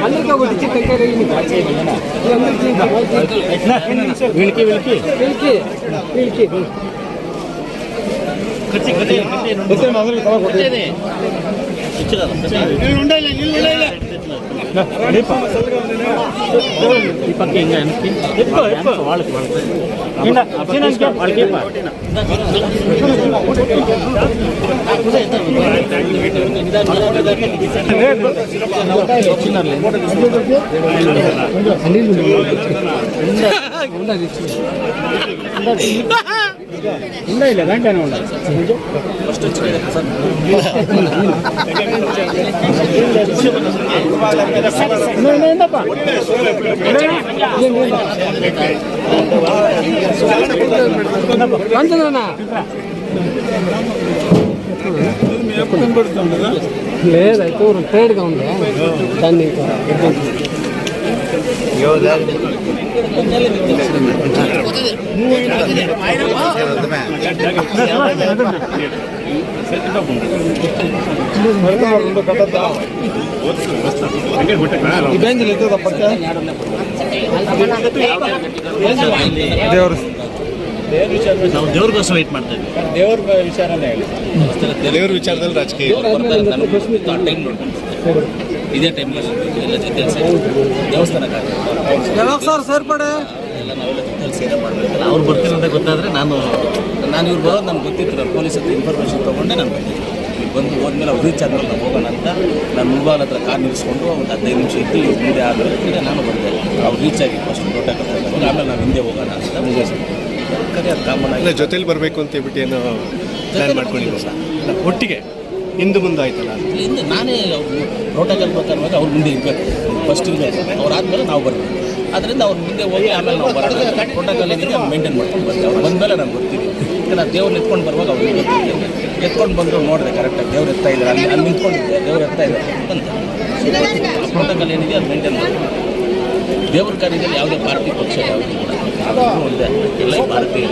అందరికీ ఒకటి ఇచ్చి టెంకాయ వీళ్ళకి వీళ్ళకి వీళ్ళకి వీళ్ళకి ఇచ్చి కదా ದೀಪಕ್ಕೆ ಹಿಂಗೆ ಅನಿಸ್ತೀನಿ ವಾಳಕ್ಕೆ ಬರುತ್ತೆ ವಾಳಕ್ಕೆ ಹೆಚ್ಚಿನಲ್ಲಿ ఉండాలి గంటనే ఉండాలి అంతేనా లేదు అయితే ట్రేడ్గా ఉంది. దాన్ని ఇంకా ನಾವು ದೇವ್ರಿಗೋಸ್ಕರ ವೆಯ್ಟ್ ಮಾಡ್ತಾ ಇದ್ದೀವಿ ದೇವ್ರ ವಿಚಾರನೇ ಹೇಳಿ ದೇವ್ರ ವಿಚಾರದಲ್ಲಿ ರಾಜಕೀಯ ಟೈಮ್ ಇದೇ ಟೈಮಲ್ಲಿ ಎಲ್ಲ ಜೊತೆ ಸೇರಿ ದೇವಸ್ಥಾನಕ್ಕೆ ಯಾವಾಗ ಸರ್ ಸೇರ್ಪಡೆ? ಎಲ್ಲ ನಾವೆಲ್ಲ ಜೊತೆಲಿ ಸೇರಿ ಮಾಡಬೇಕಲ್ಲ. ಅವ್ರು ಬರ್ತೀನಿ ಅಂತ ಗೊತ್ತಾದರೆ ನಾನು ನಾನು ಇವ್ರು ಬರೋದು ನಮ್ಗೆ ಗೊತ್ತಿತ್ತು ಪೊಲೀಸ್ ಹತ್ರ ಇನ್ಫಾರ್ಮೇಷನ್ ತೊಗೊಂಡೆ ನಾನು ಬಂದಿದ್ದೆ. ಇಲ್ಲಿ ಬಂದು ಹೋದ್ಮೇಲೆ ಅವ್ರು ರೀಚ್ ಆದ್ಮೇಲೆ ನಾವು ಹೋಗೋಣ ಅಂತ ನಾನು ಮುಂಬಾಲ್ ಹತ್ರ ಕಾರ್ ನಿಲ್ಲಿಸ್ಕೊಂಡು ಒಂದು ಹದಿನೈದು ನಿಮಿಷ ಇದ್ದು ಇವ್ರು ಮುಂದೆ ಆದರೆ ಈಗ ನಾನು ಬಂದೆ. ಅವ್ರು ರೀಚ್ ಆಗಿ ಫಸ್ಟ್ ನೋಟ ಕಟ್ಟಿ ಆಮೇಲೆ ನಾವು ಹಿಂದೆ ಹೋಗೋಣ ಅಂತ ಮುಗಿಸ್ಕೊಂಡು ಕರೆ ಅದು ಕಾಮನ್ ಆಗಿ. ಇಲ್ಲ ಜೊತೆಲಿ ಬರಬೇಕು ಅಂತ ಹೇಳ್ಬಿಟ್ಟು ಏನೋ ಪ್ಲಾನ್ ಸರ್. ಒಟ್ಟಿಗೆ. ಹಿಂದೆ ಮುಂದೆ ಆಯ್ತಲ್ಲ ಹಿಂದೆ ನಾನೇ ಪ್ರೋಟೋಕಾಲ್ ಪ್ರಕಾರ ಅವ್ರ ಮುಂದೆ ಇರಬೇಕು. ಫಸ್ಟ್ ಇರಬೇಕು ಅವ್ರು ಆದಮೇಲೆ ನಾವು ಬರ್ತೀವಿ ಅದರಿಂದ ಅವ್ರ ಮುಂದೆ ಹೋಗಿ ಆಮೇಲೆ ನಾವು ಬರ್ತೀವಿ ಪ್ರೋಟೋಕಾಲ್ ಏನಿದೆ ಮೇಂಟೈನ್ ಮಾಡ್ಕೊಂಡು ಬರ್ತೀವಿ ಅವ್ರು ಬಂದಮೇಲೆ ನಾನು ಬರ್ತೀವಿ ಈಗ ದೇವ್ರು ನಿಂತ್ಕೊಂಡು ಬರುವಾಗ ಅವ್ರಿಗೆ ಗೊತ್ತಿದೆ ಎತ್ಕೊಂಡು ಬಂದರು ನೋಡಿದೆ ಕರೆಕ್ಟಾಗಿ ದೇವ್ರು ಎತ್ತಾ ಇದ್ದಾರೆ. ಅಲ್ಲಿ ಅಲ್ಲಿ ನಿಂತ್ಕೊಂಡಿದ್ದೆ. ದೇವ್ರು ಎತ್ತಾ ಇದ್ದಾರೆ ಆ ಪ್ರೋಟೋಕಾಲ್ ಏನಿದೆ ಅದು ಮೇಂಟೈನ್ ಮಾಡ್ತೀವಿ ದೇವ್ರ ಕಾರ್ಯದಲ್ಲಿ ಯಾವುದೇ ಪಾರ್ಟಿ ಪಕ್ಷ ಯಾವುದೇ ಒಂದೇ. ಎಲ್ಲ ಒಂದೇ.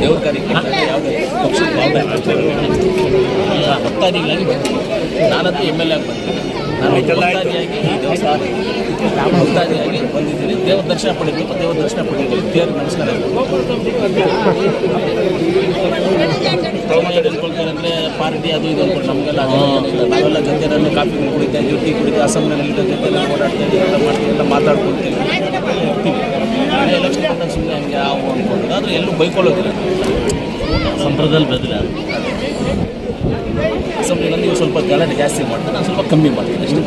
ದೇವ್ರ ಕಾರ್ಯಕ್ರಮದಲ್ಲಿ ಯಾವುದೇ ಪಕ್ಷದ ಭಾವನೆ ಭಕ್ತಾದಿಗಳಾಗಿ ಬರ್ತೀನಿ ನಾನಂತೂ ಎಂ ಎಲ್ ಆಗಿ ಬಂದಿದ್ದೆ ನಾನು ಭಕ್ತಾದಿಯಾಗಿ ಈ ದೇವಸ್ಥಾನ ಭಕ್ತಾದಿಯಾಗಿ ಬಂದಿದ್ದೀನಿ. ದೇವ್ರ ದರ್ಶನ ಪಡಿಬೇಕು ದೇವ್ರ ದರ್ಶನ ಪಡಿಬೇಕು ದೇವ್ರ ನಮಸ್ಕಾರ. ತಗೊಂಡು ಹೇಳ್ಕೊಳ್ತಾರೆ ಅಂದರೆ ಪಾರ್ಟಿ ಅದು ಇದು ಅಂದ್ಕೊಂಡು ನಮಗೆಲ್ಲ ನಾವೆಲ್ಲ ಜೊತೆಯಲ್ಲಿ ಕಾಫಿ ಕುಡಿತಾ ಇದ್ದೀವಿ ಟೀ ಕುಡಿತಾ ಅಸೆಂಬ್ಲಿನಲ್ಲಿ ಜೊತೆಲ್ಲ ಓಡಾಡ್ತಾ ಇದ್ದೀವಿ ಎಲ್ಲ ಮಾಡ್ತೀವಿ ಎಲ್ಲ ಮಾತಾಡ್ಕೊಳ್ತೀವಿ ಎಲೆಕ್ಷನ್ ಸುಮ್ಮನೆ ಹಂಗೆ ಎಲ್ಲೂ ಬೈಕೊಳ್ಳೋದಿಲ್ಲ. ಸಂಪ್ರದಾಯದಲ್ಲಿ ಬದಲ ಅಸೆಂಬ್ಲಿನಲ್ಲಿ ನೀವು ಸ್ವಲ್ಪ ಗಲಾಟೆ ಜಾಸ್ತಿ ಮಾಡ್ತಾರೆ ನಾನು ಸ್ವಲ್ಪ ಕಮ್ಮಿ ಮಾಡ್ತೀನಿ ಅಷ್ಟೇ.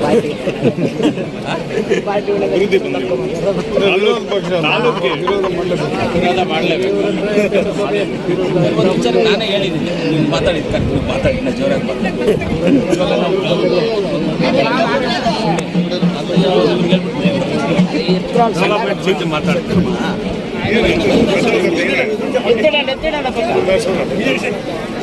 ಒಂದು ವಿಚಾರ ನಾನೇ ಹೇಳಿದ್ದೀನಿ ನೀವು ಮಾತಾಡಿದ ಕರೆಕ್ಟ್ ನೀವು ಮಾತಾಡಿ ನಾ ಜೋರಾಗಿ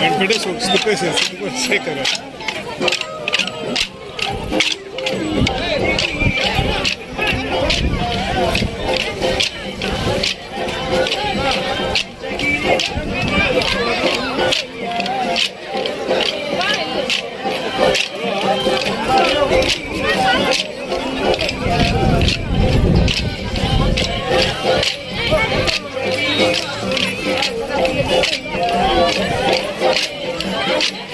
Mas não me deixou, desculpa, você não cara. Bye.